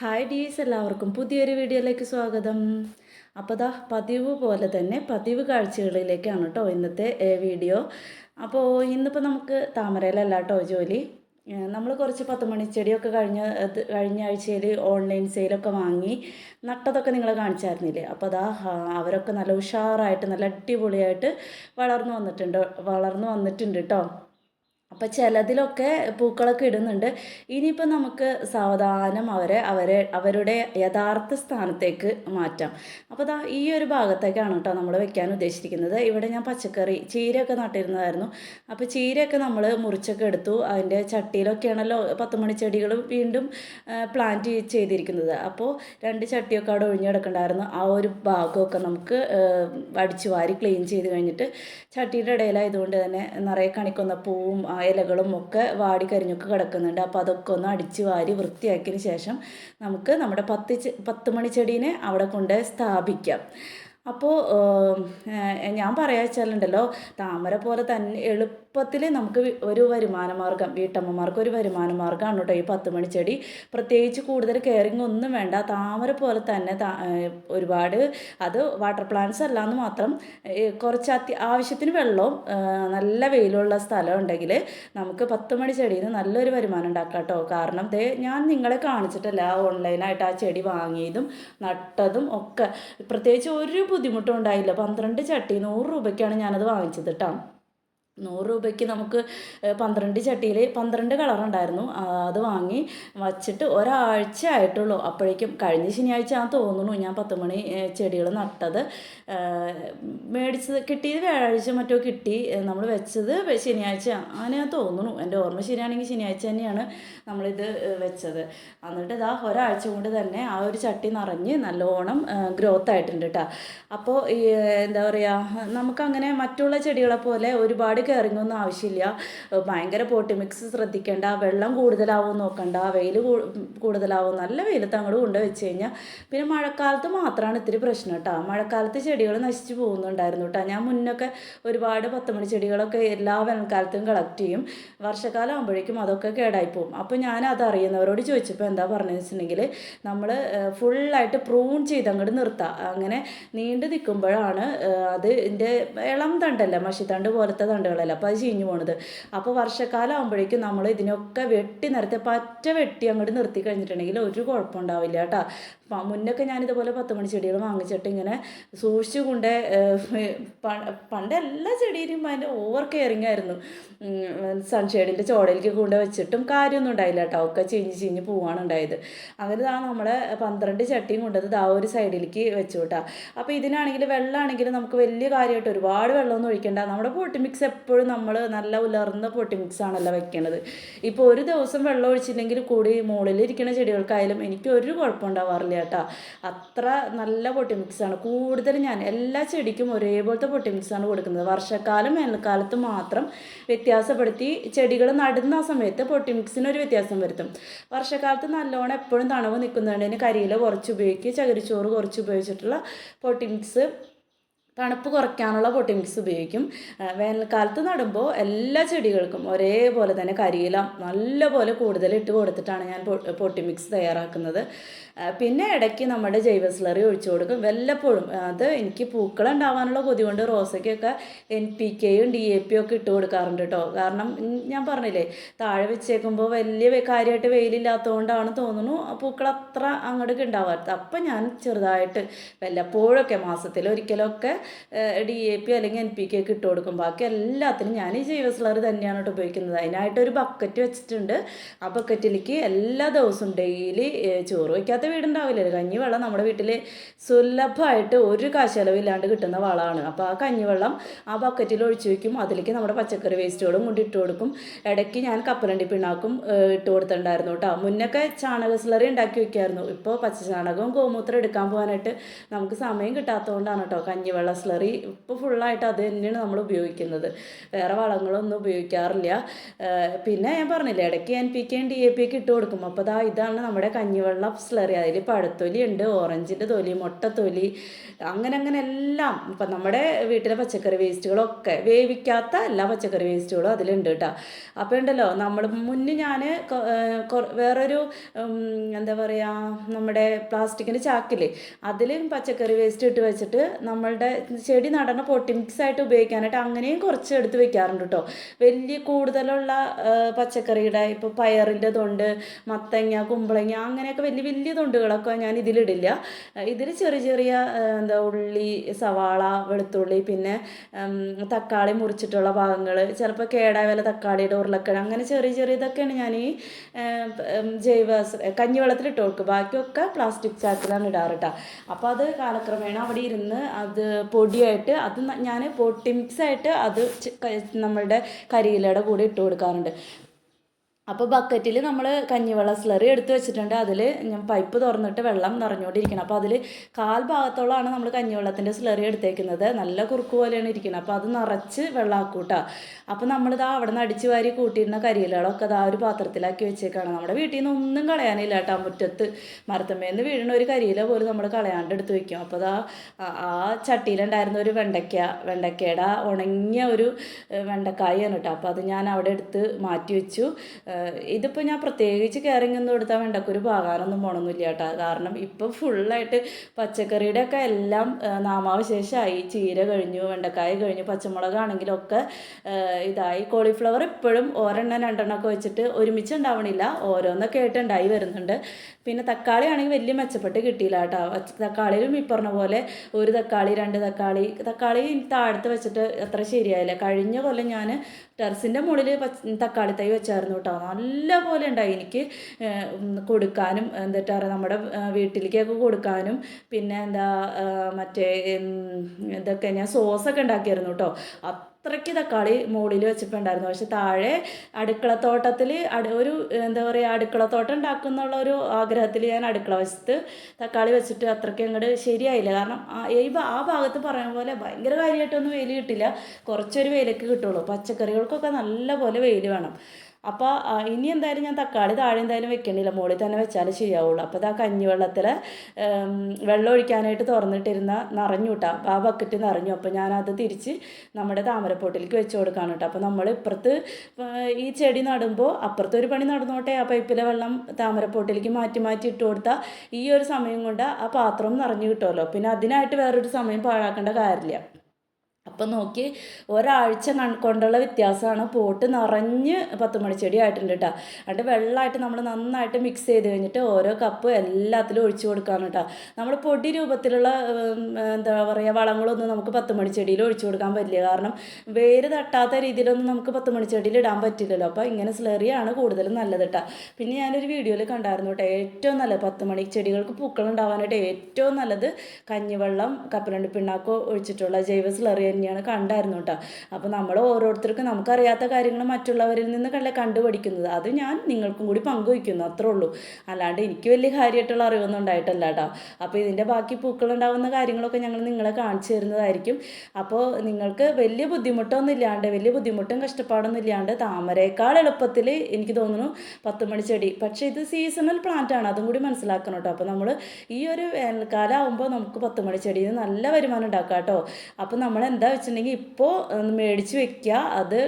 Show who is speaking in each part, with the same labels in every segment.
Speaker 1: Hi ഡീസ് എല്ലാവർക്കും പുതിയൊരു വീഡിയോയിലേക്ക് സ്വാഗതം. അപ്പോൾ ദാ പതിവ് പോലെ തന്നെ പതിവ് കാഴ്ചകളിലേക്കാണ് കേട്ടോ ഇന്നത്തെ വീഡിയോ. അപ്പോൾ ഇന്നിപ്പോൾ നമുക്ക് താമരയിലല്ല കേട്ടോ ജോലി. നമ്മൾ കുറച്ച് പത്ത് മണിച്ചെടിയൊക്കെ കഴിഞ്ഞ കഴിഞ്ഞ ആഴ്ചയിൽ ഓൺലൈൻ സെയിലൊക്കെ വാങ്ങി നട്ടതൊക്കെ നിങ്ങളെ കാണിച്ചായിരുന്നില്ലേ? അപ്പോൾ അതാ അവരൊക്കെ നല്ല ഉഷാറായിട്ട് നല്ല അടിപൊളിയായിട്ട് വളർന്നു വന്നിട്ടുണ്ട് വളർന്നു വന്നിട്ടുണ്ട് കേട്ടോ അപ്പം ചിലതിലൊക്കെ പൂക്കളൊക്കെ ഇടുന്നുണ്ട്. ഇനിയിപ്പോൾ നമുക്ക് സാവധാനം അവരെ അവരെ അവരുടെ യഥാർത്ഥ സ്ഥാനത്തേക്ക് മാറ്റാം. അപ്പോൾ ദാ ഈ ഒരു ഭാഗത്തേക്കാണ് കേട്ടോ നമ്മൾ വെക്കാൻ ഉദ്ദേശിക്കുന്നത് ഇവിടെ ഞാൻ പച്ചക്കറി ചീരയൊക്കെ നട്ടിരുന്നതായിരുന്നു. അപ്പോൾ ചീരയൊക്കെ നമ്മൾ മുറിച്ചൊക്കെ എടുത്തു. അതിന്റെ ചട്ടിയിലൊക്കെയാണല്ലോ പത്ത് മണി ചെടികൾ വീണ്ടും പ്ലാന്റ് ചെയ്തിരിക്കുന്നത്. അപ്പോൾ രണ്ട് ചട്ടിയൊക്കെ അവിടെ ഒഴിഞ്ഞു കിടക്കണ്ടായിരുന്നു. ആ ഒരു ഭാഗമൊക്കെ നമുക്ക് അടിച്ചു വാരി ക്ലീൻ ചെയ്ത് കഴിഞ്ഞിട്ട് ചട്ടിയുടെ ഇടയിലായതുകൊണ്ട് തന്നെ നിറയെ കണിക്കുന്ന പൂവും ഇലകളും ഒക്കെ വാടി കരിഞ്ഞൊക്കെ കിടക്കുന്നുണ്ട്. അപ്പോൾ അതൊക്കെ ഒന്ന് അടിച്ച് വാരി വൃത്തിയാക്കിയതിന് ശേഷം നമുക്ക് നമ്മുടെ പത്ത് പത്ത് മണി ചെടീനെ അവിടെ കൊണ്ട് സ്ഥാപിക്കാം. അപ്പോൾ ഞാൻ പറയാ വെച്ചാലുണ്ടല്ലോ താമര പോലെ തന്നെ എളുപ്പത്തിൽ നമുക്ക് ഒരു വരുമാന മാർഗം വീട്ടമ്മമാർക്ക് ഒരു വരുമാന മാർഗമാണ് കേട്ടോ ഈ പത്ത് ചെടി പ്രത്യേകിച്ച് കൂടുതൽ കെയറിങ് ഒന്നും വേണ്ട. താമര പോലെ തന്നെ ഒരുപാട് അത് വാട്ടർ പ്ലാന്റ്സ് അല്ലാന്ന് മാത്രം കുറച്ച് അത്യ ആവശ്യത്തിന് വെള്ളവും നല്ല വെയിലുള്ള സ്ഥലം ഉണ്ടെങ്കിൽ നമുക്ക് പത്ത് മണി ചെടിയിൽ നിന്ന് നല്ലൊരു വരുമാനം ഉണ്ടാക്കാം കേട്ടോ. കാരണം ദേ ഞാൻ നിങ്ങളെ കാണിച്ചിട്ടല്ല ഓൺലൈനായിട്ട് ആ ചെടി വാങ്ങിയതും നട്ടതും ഒക്കെ. പ്രത്യേകിച്ച് ഒരു ബുദ്ധിമുട്ടും ഉണ്ടായില്ല. പന്ത്രണ്ട് ചട്ടി നൂറ് രൂപയ്ക്കാണ് ഞാനത് വാങ്ങിച്ചത് കേട്ടോ. നൂറ് രൂപയ്ക്ക് നമുക്ക് പന്ത്രണ്ട് ചട്ടിയിൽ പന്ത്രണ്ട് കളറുണ്ടായിരുന്നു അത് വാങ്ങി വച്ചിട്ട് ഒരാഴ്ച ആയിട്ടുള്ളൂ. അപ്പോഴേക്കും കഴിഞ്ഞ ശനിയാഴ്ച ആ തോന്നുന്നു ഞാൻ പത്ത് മണി ചെടികൾ നട്ടത്. മേടിച്ചത് കിട്ടിയത് വ്യാഴാഴ്ച മറ്റോ കിട്ടി. നമ്മൾ വെച്ചത് ശനിയാഴ്ച അങ്ങനെ തോന്നുന്നു. എന്റെ ഓർമ്മ ശരിയാണെങ്കിൽ ശനിയാഴ്ച തന്നെയാണ് നമ്മളിത് വെച്ചത്. എന്നിട്ട് ഇതാ ഒരാഴ്ച കൊണ്ട് തന്നെ ആ ഒരു ചട്ടി നിറഞ്ഞ് നല്ലോണം ഗ്രോത്ത് ആയിട്ടുണ്ട് കേട്ടോ അപ്പോൾ എന്താ പറയുക നമുക്കങ്ങനെ മറ്റുള്ള ചെടികളെ പോലെ ഒരുപാട് കെയറിങ് ഒന്നും ആവശ്യമില്ല. ഭയങ്കര പോട്ടി. മിക്സ് ശ്രദ്ധിക്കേണ്ട. വെള്ളം കൂടുതലാവും നോക്കണ്ട. വെയിൽ കൂടുതലാവും. നല്ല വെയിലത്ത് അങ്ങോട്ട് കൊണ്ട് വെച്ച് കഴിഞ്ഞാൽ പിന്നെ മഴക്കാലത്ത് മാത്രമാണ് ഇത്തിരി പ്രശ്നം കേട്ടോ മഴക്കാലത്ത് ചെടികൾ നശിച്ചു പോകുന്നുണ്ടായിരുന്നു കേട്ടോ ഞാൻ മുന്നൊക്കെ ഒരുപാട് പത്തുമണി ചെടികളൊക്കെ എല്ലാ വേനൽക്കാലത്തും കളക്ട് ചെയ്യും. വർഷക്കാലം ആകുമ്പോഴേക്കും അതൊക്കെ പോകും. അപ്പോൾ ഞാൻ അത് അറിയുന്നവരോട് ചോദിച്ചപ്പോൾ എന്താ പറഞ്ഞു വെച്ചിട്ടുണ്ടെങ്കിൽ നമ്മൾ ഫുള്ളായിട്ട് പ്രൂൺ ചെയ്ത് അങ്ങോട്ട് നിർത്താം. അങ്ങനെ നീണ്ടു നിൽക്കുമ്പോഴാണ് അത് ഇതിന്റെ ഇളം തണ്ടല്ല? മഷിത്തണ്ട് പോലത്തെ തണ്ടുകളല്ല അപ്പോൾ അത് ചീഞ്ഞു പോണത്. അപ്പോൾ വർഷക്കാലം ആകുമ്പോഴേക്കും നമ്മൾ ഇതിനൊക്കെ വെട്ടി നിർത്തി പറ്റ വെട്ടി അങ്ങോട്ട് നിർത്തി കഴിഞ്ഞിട്ടുണ്ടെങ്കിൽ ഒരു കുഴപ്പമുണ്ടാവില്ല കേട്ടോ. മുന്നൊക്കെ ഞാനിതുപോലെ പത്ത് മണി ചെടികൾ വാങ്ങിച്ചിട്ട് ഇങ്ങനെ സൂക്ഷിച്ചു കൊണ്ട് പണ്ട് എല്ലാ ചെടിയിലും അതിന്റെ ഓവർ കെയറിങ് ആയിരുന്നു. സൺഷെയ്ഡിന്റെ ചോടയിലേക്ക് കൊണ്ട് വെച്ചിട്ടും കാര്യമൊന്നും ഉണ്ടായില്ല കേട്ടോ. ഒക്കെ ചീഞ്ഞ് ചീഞ്ഞ് പോവാണ് ഉണ്ടായത്. അങ്ങനെ ദാ നമ്മളെ പന്ത്രണ്ട് ചട്ടിയും കൊണ്ടത് ദാ ഒരു സൈഡിലേക്ക് വെച്ചു കേട്ടോ. അപ്പോൾ ഇതിനാണെങ്കിൽ വെള്ളമാണെങ്കിൽ നമുക്ക് വലിയ കാര്യമായിട്ട് ഒരുപാട് വെള്ളമൊന്നും ഒഴിക്കേണ്ട. നമ്മുടെ പോട്ടി മിക്സ് എപ്പോഴും നമ്മൾ നല്ല ഉലർന്ന പൊട്ടി മിക്സ് ആണല്ലോ വെക്കണത്. ഇപ്പോൾ ഒരു ദിവസം വെള്ളം ഒഴിച്ചില്ലെങ്കിൽ കൂടി മുകളിലിരിക്കുന്ന ചെടികൾക്കായാലും എനിക്ക് ഒരു കുഴപ്പം ഉണ്ടാവാറില്ല കേട്ടോ. അത്ര നല്ല പൊട്ടി മിക്സാണ് കൂടുതലും ഞാൻ എല്ലാ ചെടിക്കും ഒരേപോലത്തെ പൊട്ടി മിക്സാണ് കൊടുക്കുന്നത്. വർഷക്കാലം വേനൽക്കാലത്ത് മാത്രം വ്യത്യാസപ്പെടുത്തി ചെടികൾ നടുന്ന ആ സമയത്ത് പൊട്ടി മിക്സിന് ഒരു വ്യത്യാസം വരുത്തും. വർഷക്കാലത്ത് നല്ലോണം എപ്പോഴും തണവ് നിൽക്കുന്നതുകൊണ്ട് കരിയില കുറച്ച് ഉപയോഗിക്കുക ചകിരിച്ചോറ് കുറച്ച് ഉപയോഗിച്ചിട്ടുള്ള പൊട്ടി മിക്സ് തണുപ്പ് കുറയ്ക്കാനുള്ള പൊട്ടി മിക്സ് ഉപയോഗിക്കും. വേനൽക്കാലത്ത് നടുമ്പോൾ എല്ലാ ചെടികൾക്കും ഒരേപോലെ തന്നെ കരിയില നല്ലപോലെ കൂടുതൽ ഇട്ട് കൊടുത്തിട്ടാണ് ഞാൻ പൊട്ടിമിക്സ് പൊട്ടി മിക്സ് തയ്യാറാക്കുന്നത്. പിന്നെ ഇടയ്ക്ക് നമ്മുടെ ജൈവ സ്ലറി ഒഴിച്ചു കൊടുക്കും. വല്ലപ്പോഴും അത് എനിക്ക് പൂക്കൾ ഉണ്ടാവാനുള്ള കൊതി കൊണ്ട് റോസയ്ക്കൊക്കെ എൻ പി കെയും ഡി എ പിയും ഒക്കെ ഇട്ട് കൊടുക്കാറുണ്ട് കേട്ടോ കാരണം ഞാൻ പറഞ്ഞില്ലേ താഴെ വെച്ചേക്കുമ്പോൾ വലിയ കാര്യമായിട്ട് വെയിലില്ലാത്തതുകൊണ്ടാണ് തോന്നുന്നു. പൂക്കൾ അത്ര അങ്ങോട്ടേക്ക് ഉണ്ടാവാത്തത്. അപ്പം ഞാൻ ചെറുതായിട്ട് വല്ലപ്പോഴൊക്കെ മാസത്തിൽ ഒരിക്കലൊക്കെ ഡി എ പി അല്ലെങ്കിൽ എൻ പി കെ ഒക്കെ ഇട്ട് കൊടുക്കും. ബാക്കി എല്ലാത്തിനും ഞാൻ ഈ ജൈവ സ്ലർ തന്നെയാണ് കേട്ടോ ഉപയോഗിക്കുന്നത്. അതിനായിട്ട് ഒരു ബക്കറ്റ് വെച്ചിട്ടുണ്ട്. ആ ബക്കറ്റിലേക്ക് എല്ലാ ദിവസവും ഡെയിലി ചോറ് വയ്ക്കാത്ത വീടുണ്ടാവില്ലല്ലോ കഞ്ഞിവെള്ളം നമ്മുടെ വീട്ടിൽ സുലഭമായിട്ട് ഒരു കാശലവില്ലാണ്ട് കിട്ടുന്ന വളമാണ്. അപ്പോൾ ആ കഞ്ഞിവെള്ളം ആ ബക്കറ്റിൽ ഒഴിച്ചു വയ്ക്കും അതിലേക്ക് നമ്മുടെ പച്ചക്കറി വേസ്റ്റുകളും കൊണ്ട് ഇട്ട് കൊടുക്കും. ഇടയ്ക്ക് ഞാൻ കപ്പലണ്ടി പിണ്ണാക്കും ഇട്ട് കൊടുത്തിട്ടുണ്ടായിരുന്നു കേട്ടോ. മുന്നൊക്കെ ചാണക സ്ലറി ഉണ്ടാക്കി വെക്കായിരുന്നു. ഇപ്പോൾ പച്ച ചാണകവും ഗോമൂത്രം എടുക്കാൻ പോകാനായിട്ട് നമുക്ക് സമയം കിട്ടാത്തതുകൊണ്ടാണ് കേട്ടോ കഞ്ഞിവെള്ളം കഞ്ഞിവെള്ള സ്ലറി ഇപ്പോൾ ഫുള്ളായിട്ട് അത് തന്നെയാണ് നമ്മൾ ഉപയോഗിക്കുന്നത്. വേറെ വളങ്ങളൊന്നും ഉപയോഗിക്കാറില്ല. പിന്നെ ഞാൻ പറഞ്ഞില്ലേ ഇടയ്ക്ക് എൻ പി കെയും ഡി എ പി ഒക്കെ ഇട്ട് കൊടുക്കും. അപ്പോൾ ദാ ഇതാണ് നമ്മുടെ കഞ്ഞിവെള്ള സ്ലറി അതിൽ പഴത്തൊലി ഉണ്ട് ഓറഞ്ചിന്റെ തൊലി മുട്ടത്തൊലി അങ്ങനെ അങ്ങനെ എല്ലാം. ഇപ്പം നമ്മുടെ വീട്ടിലെ പച്ചക്കറി വേസ്റ്റുകളൊക്കെ വേവിക്കാത്ത എല്ലാ പച്ചക്കറി വേസ്റ്റുകളും അതിലുണ്ട് കേട്ടോ. അപ്പോൾ ഉണ്ടല്ലോ നമ്മൾ മുന്നേ ഞാൻ വേറൊരു എന്താ പറയുക നമ്മുടെ പ്ലാസ്റ്റിക്കിന്റെ ചാക്കിൽ അതിൽ പച്ചക്കറി വേസ്റ്റ് ഇട്ട് വെച്ചിട്ട് നമ്മളുടെ ചെടി നടണ പൊട്ടി മിക്സ് ആയിട്ട് ഉപയോഗിക്കാനായിട്ട് അങ്ങനെയും കുറച്ച് എടുത്ത് വെക്കാറുണ്ട് കേട്ടോ വലിയ കൂടുതലുള്ള പച്ചക്കറിയുടെ ഇപ്പോൾ പയറിന്റെ തൊണ്ട് മത്തങ്ങ കുമ്പളങ്ങ അങ്ങനെയൊക്കെ വലിയ വലിയ തൊണ്ടുകളൊക്കെ ഞാൻ ഇതിലിടില്ല. ഇതിൽ ചെറിയ ചെറിയ എന്താ ഉള്ളി സവാള വെളുത്തുള്ളി പിന്നെ തക്കാളി മുറിച്ചിട്ടുള്ള ഭാഗങ്ങൾ ചിലപ്പോൾ കേടായ വല്ല തക്കാളിയുടെ ഉരുളക്കിഴങ്ങ് അങ്ങനെ ചെറിയ ചെറിയ ഇതൊക്കെയാണ് ഞാൻ ഈ ജൈവ കഞ്ഞിവെള്ളത്തിൽ ഇട്ട് കൊടുക്കുക ബാക്കിയൊക്കെ പ്ലാസ്റ്റിക് ചാക്കിലാണ് ഇടാറ് കേട്ടോ അപ്പോൾ അത് കാലക്രമേണ അവിടെ ഇരുന്ന് അത് പൊടിയായിട്ട് അത് ഞാൻ പൊട്ടിംസായിട്ട് അത് നമ്മളുടെ കരിയിലയുടെ കൂടെ ഇട്ട് കൊടുക്കാറുണ്ട്. അപ്പോൾ ബക്കറ്റിൽ നമ്മൾ കഞ്ഞിവെള്ള സ്ലറി എടുത്ത് വെച്ചിട്ടുണ്ട്. അതിൽ ഞാൻ പൈപ്പ് തുറന്നിട്ട് വെള്ളം നിറഞ്ഞുകൊണ്ടിരിക്കണം. അപ്പോൾ അതിൽ കാൽ ഭാഗത്തോളമാണ് നമ്മൾ കഞ്ഞിവെള്ളത്തിന്റെ സ്ലറി എടുത്തേക്കുന്നത്. നല്ല കുറുക്ക് പോലെയാണ് ഇരിക്കുന്നത് അപ്പോൾ അത് നിറച്ച് വെള്ളമാക്കൂട്ടാ അപ്പോൾ നമ്മളിതാ അവിടെ നിന്ന് അടിച്ച് വാരി കൂട്ടിയിരുന്ന കരിയിലകളൊക്കെ അതാ ഒരു പാത്രത്തിലാക്കി വെച്ചേക്കാണ്. നമ്മുടെ വീട്ടിൽ നിന്ന് ഒന്നും കളയാനില്ല കേട്ടോ. മുറ്റത്ത് മരത്തമ്മേന്ന് വീഴുന്ന ഒരു കരിയില പോലും നമ്മൾ കളയാണ്ട് എടുത്ത് വെക്കും. അപ്പോൾ അതാ ആ- ചട്ടിയിലുണ്ടായിരുന്ന ഒരു വെണ്ടയ്ക്ക വെണ്ടയ്ക്കയുടെ ഉണങ്ങിയ ഒരു വെണ്ടക്കായാണ് കേട്ടോ. അപ്പോൾ അത് ഞാൻ അവിടെ എടുത്ത് മാറ്റി വെച്ചു. ഇതിപ്പോൾ ഞാൻ പ്രത്യേകിച്ച് കെയറിങ് ഒന്നും എടുത്താൽ വെണ്ടക്കൊരു പാകാനൊന്നും പോകണമെന്നില്ല കേട്ടോ. കാരണം ഇപ്പോൾ ഫുള്ളായിട്ട് പച്ചക്കറിയുടെ ഒക്കെ എല്ലാം നാമാവശേഷമായി. ചീര കഴിഞ്ഞു വെണ്ടക്കായ കഴിഞ്ഞു പച്ചമുളകാണെങ്കിലൊക്കെ ഇതായി. കോളിഫ്ലവർ ഇപ്പോഴും ഒരെണ്ണം രണ്ടെണ്ണമൊക്കെ വെച്ചിട്ട് ഒരുമിച്ച് ഉണ്ടാവണില്ല ഓരോന്നൊക്കെ ആയിട്ട് ഉണ്ടായി വരുന്നുണ്ട്. പിന്നെ തക്കാളി ആണെങ്കിൽ വലിയ മെച്ചപ്പെട്ട് കിട്ടിയില്ല കേട്ടോ. തക്കാളിയിലും ഈ പറഞ്ഞ പോലെ ഒരു തക്കാളി രണ്ട് തക്കാളി. തക്കാളി താഴത്ത് വെച്ചിട്ട് അത്ര ശരിയായില്ല. കഴിഞ്ഞ കൊല്ലം ഞാൻ ടെറസിന്റെ മുകളിൽ തക്കാളി തൈ വെച്ചായിരുന്നു കേട്ടോ. നല്ല പോലെ ഉണ്ടായി. എനിക്ക് കൊടുക്കാനും എന്നിട്ട് പറയുക നമ്മുടെ വീട്ടിലേക്കൊക്കെ കൊടുക്കാനും പിന്നെ എന്താ മറ്റേ ഇതൊക്കെ ഞാൻ സോസൊക്കെ ഉണ്ടാക്കിയായിരുന്നു കേട്ടോ. അത്രയ്ക്ക് തക്കാളി മുകളിൽ വെച്ചിട്ടുണ്ടായിരുന്നു പക്ഷെ താഴെ അടുക്കളത്തോട്ടത്തിൽ അട ഒരു എന്താ പറയുക അടുക്കളത്തോട്ടം ഉണ്ടാക്കുന്നുള്ള ഒരു ആഗ്രഹത്തിൽ ഞാൻ അടുക്കള വശത്ത് തക്കാളി വെച്ചിട്ട് അത്രയ്ക്ക് അങ്ങോട്ട് ശരിയായില്ല. കാരണം ഈ ആ ഭാഗത്ത് പറയുന്ന പോലെ ഭയങ്കര കാര്യമായിട്ടൊന്നും വെയിൽ കിട്ടില്ല. കുറച്ചൊരു വെയിലൊക്കെ കിട്ടുള്ളൂ. പച്ചക്കറികൾക്കൊക്കെ നല്ല പോലെ വെയിൽ വേണം. അപ്പോൾ ഇനി എന്തായാലും ഞാൻ തക്കാളി താഴെ എന്തായാലും വെക്കണില്ല. മുകളിൽ തന്നെ വെച്ചാലേ ശരിയാവുള്ളൂ. അപ്പോൾ ഇതാ കഞ്ഞിവെള്ളത്തിൽ വെള്ളം ഒഴിക്കാനായിട്ട് തുറന്നിട്ടിരുന്ന നിറഞ്ഞു കേട്ടോ ആ ബക്കറ്റ് നിറഞ്ഞു. അപ്പോൾ ഞാനത് തിരിച്ച് നമ്മുടെ താമരപ്പൊട്ടിലേക്ക് വെച്ച് കൊടുക്കാൻ കേട്ടോ അപ്പോൾ നമ്മൾ ഇപ്പുറത്ത് ഈ ചെടി നടുമ്പോൾ അപ്പുറത്തെ ഒരു പണി നടന്നോട്ടെ. ആ പൈപ്പിലെ വെള്ളം താമരപ്പൊട്ടിലേക്ക് മാറ്റി മാറ്റി ഇട്ട് കൊടുത്താൽ ഈ ഒരു സമയം കൊണ്ട് ആ പാത്രം നിറഞ്ഞു കിട്ടുമല്ലോ പിന്നെ അതിനായിട്ട് വേറൊരു സമയം പാഴാക്കേണ്ട കാര്യമില്ല. അപ്പം നോക്കി ഒരാഴ്ച കൊണ്ടുള്ള വ്യത്യാസമാണ്. പോട്ട് നിറഞ്ഞ് പത്ത് മണിച്ചെടി ആയിട്ടുണ്ട് കേട്ടോ എന്നിട്ട് വെള്ളമായിട്ട് നമ്മൾ നന്നായിട്ട് മിക്സ് ചെയ്ത് കഴിഞ്ഞിട്ട് ഓരോ കപ്പ് എല്ലാത്തിലും ഒഴിച്ചു കൊടുക്കാണ് കേട്ടോ നമ്മൾ പൊടി രൂപത്തിലുള്ള എന്താ പറയുക വളങ്ങളൊന്നും നമുക്ക് പത്ത് മണിച്ചെടിയിൽ ഒഴിച്ചു കൊടുക്കാൻ പറ്റില്ല. കാരണം വേര് തട്ടാത്ത രീതിയിലൊന്നും നമുക്ക് പത്ത് മണിച്ചെടിയിൽ ഇടാൻ പറ്റില്ലല്ലോ. അപ്പോൾ ഇങ്ങനെ സ്ലെറിയാണ് കൂടുതലും നല്ലത് കേട്ടോ പിന്നെ ഞാനൊരു വീഡിയോയിൽ കണ്ടായിരുന്നു കേട്ടോ ഏറ്റവും നല്ലത് പത്ത് മണി ചെടികൾക്ക് പൂക്കൾ ഉണ്ടാവാനായിട്ട് ഏറ്റവും നല്ലത് കഞ്ഞിവെള്ളം കപ്പലണ്ടി പിണ്ണാക്കോ ഒഴിച്ചിട്ടുള്ള ജൈവ സ്ലറി തന്നെയാണ് കണ്ടായിരുന്നു കേട്ടോ. അപ്പോൾ നമ്മൾ ഓരോരുത്തർക്കും നമുക്കറിയാത്ത കാര്യങ്ങൾ മറ്റുള്ളവരിൽ നിന്ന് കണ്ടേ കണ്ടുപഠിക്കുന്നത് അത് ഞാൻ നിങ്ങൾക്കും കൂടി പങ്കുവയ്ക്കുന്നു അത്രേ ഉള്ളൂ. അല്ലാണ്ട് എനിക്ക് വലിയ കാര്യമായിട്ടുള്ള അറിവൊന്നും ഉണ്ടായിട്ടല്ല കേട്ടോ. അപ്പോൾ ഇതിന്റെ ബാക്കി പൂക്കളുണ്ടാവുന്ന കാര്യങ്ങളൊക്കെ ഞങ്ങൾ നിങ്ങളെ കാണിച്ചു തരുന്നതായിരിക്കും. അപ്പോൾ നിങ്ങൾക്ക് വലിയ ബുദ്ധിമുട്ടൊന്നും ഇല്ലാണ്ട് വലിയ ബുദ്ധിമുട്ടും കഷ്ടപ്പാടൊന്നും ഇല്ലാണ്ട് താമരയേക്കാൾ എളുപ്പത്തിൽ എനിക്ക് തോന്നുന്നു പത്ത് മണി ചെടി. പക്ഷേ ഇത് സീസണൽ പ്ലാന്റ് ആണ് അതും കൂടി മനസ്സിലാക്കണം കേട്ടോ. അപ്പോൾ നമ്മൾ ഈ ഒരു വേനൽക്കാലം ആകുമ്പോൾ നമുക്ക് പത്ത് മണി ചെടിയിൽ നല്ല വരുമാനം ഉണ്ടാക്കാം കേട്ടോ. അപ്പോൾ നമ്മൾ എന്താ വെച്ചിട്ടുണ്ടെങ്കിൽ ഇപ്പോൾ മേടിച്ച് വെക്കുക അത്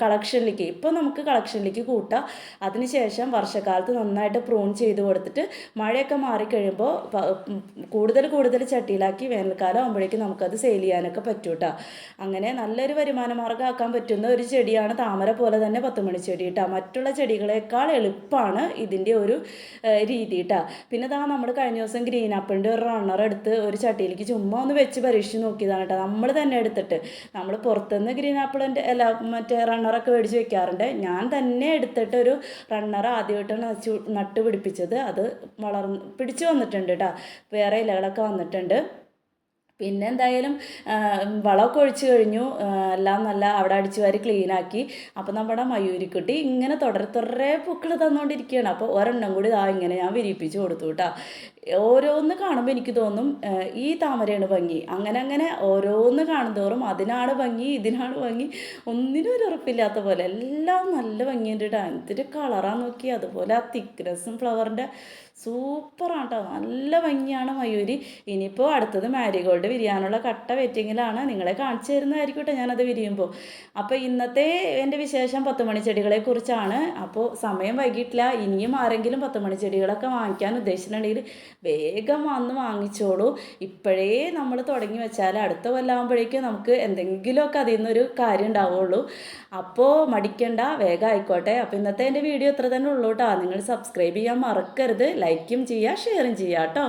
Speaker 1: കളക്ഷനിലേക്ക്. ഇപ്പോൾ നമുക്ക് കളക്ഷനിലേക്ക് കൂട്ടാം. അതിനുശേഷം വർഷക്കാലത്ത് നന്നായിട്ട് പ്രൂൺ ചെയ്ത് കൊടുത്തിട്ട് മഴയൊക്കെ മാറിക്കഴിയുമ്പോൾ കൂടുതൽ കൂടുതൽ ചട്ടിയിലാക്കി വേനൽക്കാലം ആകുമ്പോഴേക്കും നമുക്കത് സെയിൽ ചെയ്യാനൊക്കെ പറ്റും അങ്ങനെ നല്ലൊരു വരുമാന മാർഗം ആക്കാൻ പറ്റുന്ന ഒരു ചെടിയാണ് താമര പോലെ തന്നെ പത്തുമണി ചെടി കേട്ടോ മറ്റുള്ള ചെടികളെക്കാൾ എളുപ്പമാണ് ഇതിന്റെ ഒരു രീതി കേട്ടോ പിന്നെ ഇതാ നമ്മൾ കഴിഞ്ഞ ദിവസം ഗ്രീൻ ആപ്പിളിന്റെ ഒരു റണ്ണർ എടുത്ത് ഒരു ചട്ടിയിലേക്ക് ചുമ്മാ ഒന്ന് വെച്ച് പരീക്ഷിച്ച് നോക്കിയതാണ് കേട്ടോ. നമ്മൾ തന്നെ എടുത്തിട്ട് നമ്മൾ പുറത്തുനിന്ന് ഗ്രീൻ ആപ്പിളിന്റെ അല്ല മറ്റേ റണ്ണറൊക്കെ മേടിച്ച് വെക്കാറുണ്ട്. ഞാൻ തന്നെ എടുത്തിട്ട് ഒരു റണ്ണർ ആദ്യമായിട്ടാണ് നച്ചു നട്ട് പിടിപ്പിച്ചത്. അത് വളർന്ന് പിടിച്ചു വന്നിട്ടുണ്ട് കേട്ടോ വേറെ ഇലകളൊക്കെ വന്നിട്ടുണ്ട്. പിന്നെ എന്തായാലും വളമൊക്കെ ഒഴിച്ചു കഴിഞ്ഞു. എല്ലാം നല്ല അവിടെ അടിച്ചു വാരി ക്ലീനാക്കി അപ്പോൾ നമ്മുടെ മയൂരിക്കുട്ടി ഇങ്ങനെ തുടരെ തുടരെ പൂക്കൾ തന്നുകൊണ്ടിരിക്കുകയാണ് അപ്പോൾ ഒരെണ്ണം കൂടി ഇതാ ഇങ്ങനെ ഞാൻ വിരിപ്പിച്ച് കൊടുത്തു കേട്ടോ ഓരോന്ന് കാണുമ്പോൾ എനിക്ക് തോന്നും ഈ താമരയാണ് ഭംഗി. അങ്ങനെ അങ്ങനെ ഓരോന്ന് കാണുന്തോറും അതിനാണ് ഭംഗി ഇതിനാണ് ഭംഗി. ഒന്നിനും ഒരു ഉറപ്പില്ലാത്ത പോലെ എല്ലാം നല്ല ഭംഗിയുണ്ട് കേട്ടോ എന്നിട്ട് കളറാന്ന് നോക്കി അതുപോലെ ആ തിക്നെസ്സും ഫ്ലവറിന്റെ സൂപ്പറാണ് കേട്ടോ നല്ല ഭംഗിയാണ് മയൂരി. ഇനിയിപ്പോൾ അടുത്തത് മാരിഗോൾഡ് വിരിയാനുള്ള കട്ട വെറ്റിങ്ങിലാണ്. നിങ്ങളെ കാണിച്ചു തരുന്നതായിരിക്കും കേട്ടോ ഞാനത് വിരിയുമ്പോൾ അപ്പോൾ ഇന്നത്തെ എന്റെ വിശേഷം പത്ത് മണി ചെടികളെ കുറിച്ചാണ്. അപ്പോൾ സമയം വൈകിട്ടില്ല. ഇനിയും ആരെങ്കിലും പത്ത് മണി ചെടികളൊക്കെ വാങ്ങിക്കാൻ ഉദ്ദേശിച്ചിട്ടുണ്ടെങ്കിൽ വേഗം വന്ന് വാങ്ങിച്ചോളൂ. ഇപ്പോഴേ നമ്മൾ തുടങ്ങി വെച്ചാൽ അടുത്ത കൊല്ലാകുമ്പോഴേക്കും നമുക്ക് എന്തെങ്കിലുമൊക്കെ അതിൽ നിന്നൊരു കാര്യം ഉണ്ടാവുള്ളൂ. അപ്പോൾ മടിക്കണ്ട വേഗം ആയിക്കോട്ടെ. അപ്പോൾ ഇന്നത്തെ എന്റെ വീഡിയോ ഇത്ര തന്നെ ഉള്ളൂ കേട്ടോ. നിങ്ങൾ സബ്സ്ക്രൈബ് ചെയ്യാൻ മറക്കരുത്. ലൈക്കും ചെയ്യുക ഷെയറും ചെയ്യുക കേട്ടോ.